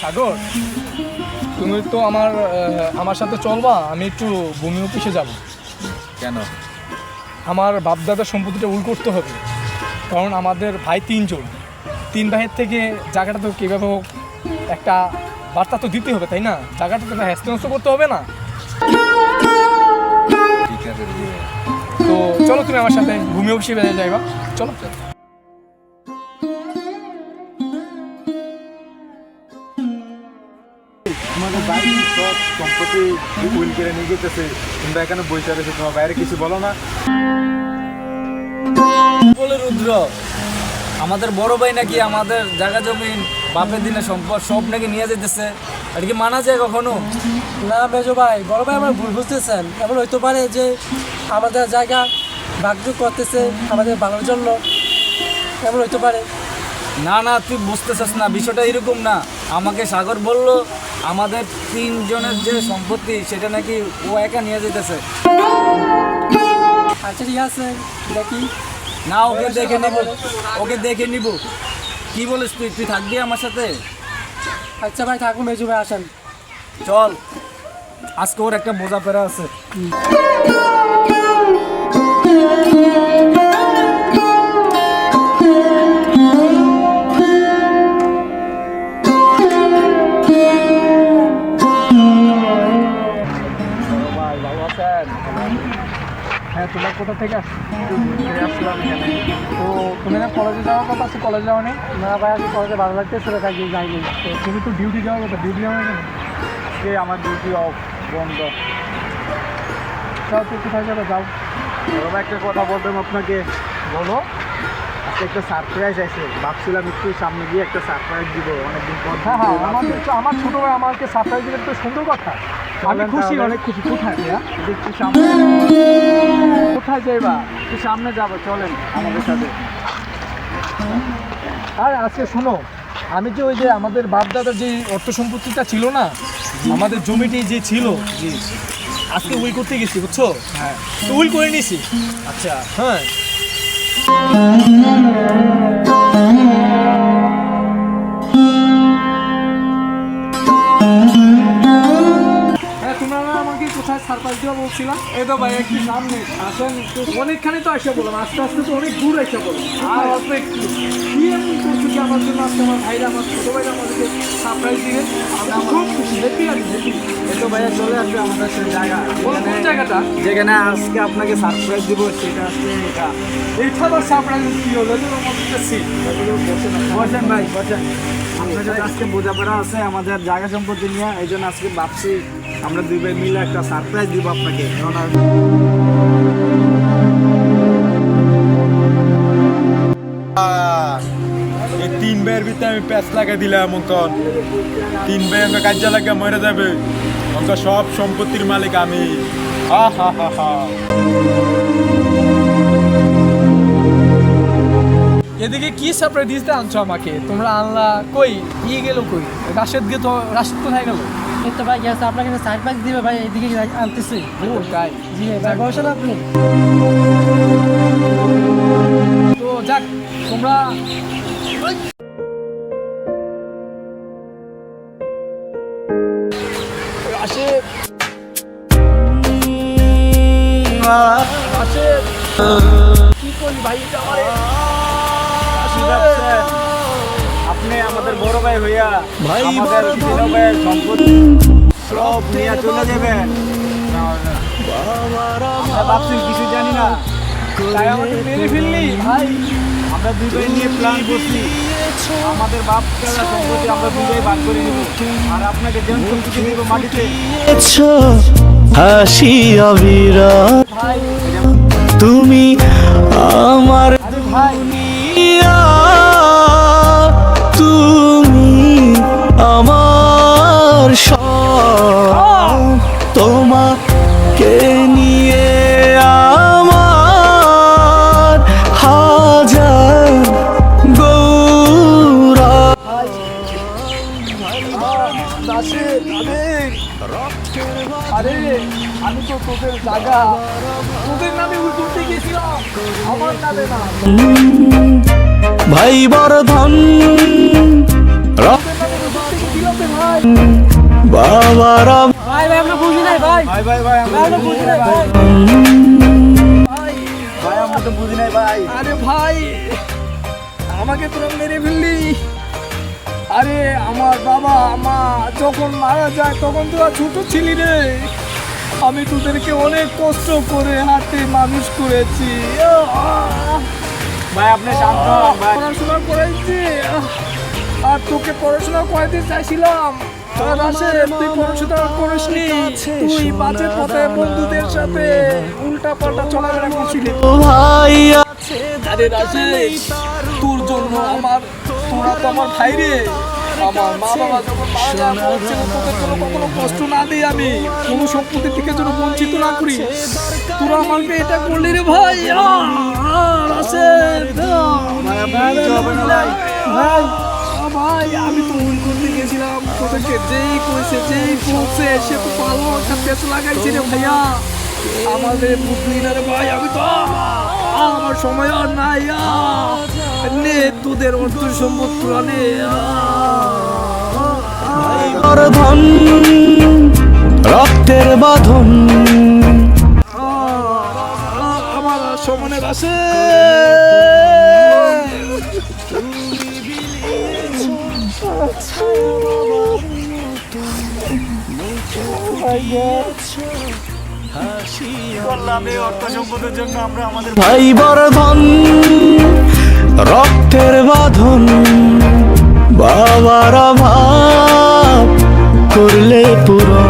সাগর তুমি তো আমার আমার সাথে চলবা আমি একটু ভূমি অফিসে যাব। কেন? আমার বাপদাদার সম্পত্তিটা উল করতে হবে কারণ আমাদের ভাই তিনজন। তিন ভাইয়ের থেকে জায়গাটা তো কীভাবে হোক একটা বার্তা তো দিতে হবে তাই না? জায়গাটা তো হ্যাস্তেন্স করতে হবে না। তো চলো তুমি আমার সাথে ভূমি অফিসে বেড়ে যাইবা। চলো। তোমাদের বাড়ি সব সম্পত্তি উইল করে নিয়ে যেতেছে তোমরা এখানে বসে রয়েছে তোমার বাইরে কিছু বলো না বলে রুদ্র আমাদের বড় ভাই নাকি আমাদের জায়গা জমিন বাপের দিনে সম্পদ সব নাকি নিয়ে যেতেছে। আর কি মানা যায় কখনো? না মেজো ভাই বড় ভাই আমার ভুল বুঝতেছেন। এমন হইতে পারে যে আমাদের জায়গা ভাগযোগ করতেছে আমাদের ভালোর জন্য। এমন হইতে পারে। না না তুই বুঝতেছিস না বিষয়টা এরকম না। আমাকে সাগর বলল আমাদের তিনজনের যে সম্পত্তি সেটা নাকি ও একা নিয়ে যেতেছে? আচ্ছা ঠিক আছে দেখি। না ওকে দেখে নিব। ওকে দেখে নিব। কি বলিস তুই? তুই থাকবি আমার সাথে? আচ্ছা ভাই থাকুন মেজু ভাই আসেন। চল। আজকে ওর একটা মোজা পেরা আছে। হ্যাঁ কোথা থেকে আসলাম এখানে তো তুমি না কলেজে যাওয়ার কথা আছে কলেজে যাওয়া নেই। না ভাই আজকে কলেজে ভালো লাগতেছে না থাকি যাইনি তো তুমি তো ডিউটি যাওয়ার কথা ডিউটি যাওয়া নেই আমার ডিউটি অফ বন্ধ। যাও তো কোথায় যাবে? যাও। বাবা একটা কথা বলতাম আপনাকে। বলো। একটা সারপ্রাইজ আছে। ভাবছিলাম একটু সামনে গিয়ে একটা সারপ্রাইজ দিব অনেকদিন পর হ্যাঁ হ্যাঁ আমার। আমার ছোটো ভাই আমাকে সারপ্রাইজ দিলে তো সুন্দর কথা। আমি খুশি অনেক খুশি। কোথায় একটু সামনে। কোথায় যাইবা একটু সামনে যাব চলেন আমাদের সাথে। আর আজকে শোনো আমি যে ওই যে আমাদের বাপ দাদার যে অর্থ সম্পত্তিটা ছিল না আমাদের জমিটি যে ছিল আজকে উইল করতে গেছি বুঝছ? হ্যাঁ। তো উইল করে নিছি। আচ্ছা। হ্যাঁ। কোথায় সারপ্রাইজ দেওয়া বলছিলাম। এই তো ভাই, একটু সামনে আসেন, একটু অনেকখানি তো এসে বললাম, আস্তে আস্তে তো অনেক দূর এসে বললাম। আর একটু কি আমার জন্য আজকে আমার ভাইরা আমার ছোটো ভাইরা আমাদেরকে সারপ্রাইজ দিবে আমরা খুব হ্যাপি আমি হ্যাপি তো ভাইয়া চলে আসবে আমাদের সেই জায়গা কোন কোন জায়গাটা? যেখানে আজকে আপনাকে সারপ্রাইজ দিব সেটা হচ্ছে এটা এইটা আবার সারপ্রাইজ কি হলো? যে সিট বসেন ভাই বসেন। আপনাদের আজকে বোঝাপড়া আছে আমাদের জায়গা সম্পত্তি নিয়ে এই জন্য আজকে ভাবছি আমরা দুই ভাই মিলে একটা সারপ্রাইজ দিব আপনাকে। এই তিন ভাইয়ের ভিতরে আমি প্যাচ লাগাই দিলাম অঙ্কন তিন ভাই আমাকে কাজে লাগা মরে যাবে। অঙ্ক সব সম্পত্তির মালিক আমি। হা হা হা হা। এদিকে কি সারপ্রাইজ দিতে আনছো আমাকে? তোমরা আনলা কই? ইয়ে গেল কই? রাশেদ গে তো রাশেদ কোথায় গেল? তো ভাই গেছে আপনাকে সারপ্রাইজ দিবে ভাই এদিকে আনতেছি। ও তাই? জি ভাই বসেন আপনি। তো যাক তোমরা ভাই আমারে কি ভাবছেন? আপনি আমাদের বড় ভাই হইয়া আমাদের ছোট ভাইয়ের সম্পত্তি সব নিয়ে চলে যাবেন আমরা ভাবছি কিছু জানি না ভাই আমরা দুই ভাই নিয়ে প্ল্যান করছি আমাদের বাপ দাদা সম্পত্তি আমরা ভাই ভাগ করে নেব আর আপনাকে যেমন সম্পত্তি দেবো মাটিতে হাসি অবির তুমি আমার ভাই আমি জায়গা। তোদের নামে উল গেছিলাম। আমার নামে না। ভাই বর্ধন। তোদের নামে উল করতে গেছিলাম বাবারা ভাই। ভাই আমরা বুঝি নাই ভাই। ভাই ভাই ভাই আমরা আমরা বুঝি নাই ভাই। ভাই। আমরা তো বুঝি নাই ভাই। আরে ভাই আমাকে তোরা মেরে ফেললি। আরে আমার বাবা মা যখন মারা যায় তখন তোরা ছোট ছিলি রে। আমি তোদেরকে অনেক কষ্ট করে হাতে মানুষ করেছি। ভাই আপনি শান্ত পড়াশোনা করেছি আর তোকে পড়াশোনা করাতে চাইছিলাম। আর রাশেদ, তুই পড়াশোনা করিসনি। তুই বাজে পথে বন্ধুদের সাথে উল্টা পাল্টা চলাফেরা করছিলি। ভাই আরে রাশেদ তোর জন্য আমার তোরা তো আমার ভাই রে। আমার মা বাবা যখন মারা যায় তোদের জন্য কখনো কষ্ট না দিই আমি কোনো সম্পত্তি থেকে যেন বঞ্চিত না করি। তোরা আমাকে এটা করলি রে ভাই আমি তো ভুল করতে গেছিলাম। তোদেরকে যেই যেই বলছে সে তো ভালো একটা পেছ লাগাইছে রে ভাইয়া। আমাদের বুঝলি না রে ভাই আমি তো আমার সময় আর নাই তোদের অর্থ সম্পদ নে ধন রক্তের বাঁধন। আমার সমানের আছে করলাম এই অর্থ সম্পদের জন্য আমরা আমাদের ভাই বর্ধন রক্তের বাঁধন বাবার ভাব করলে পুরো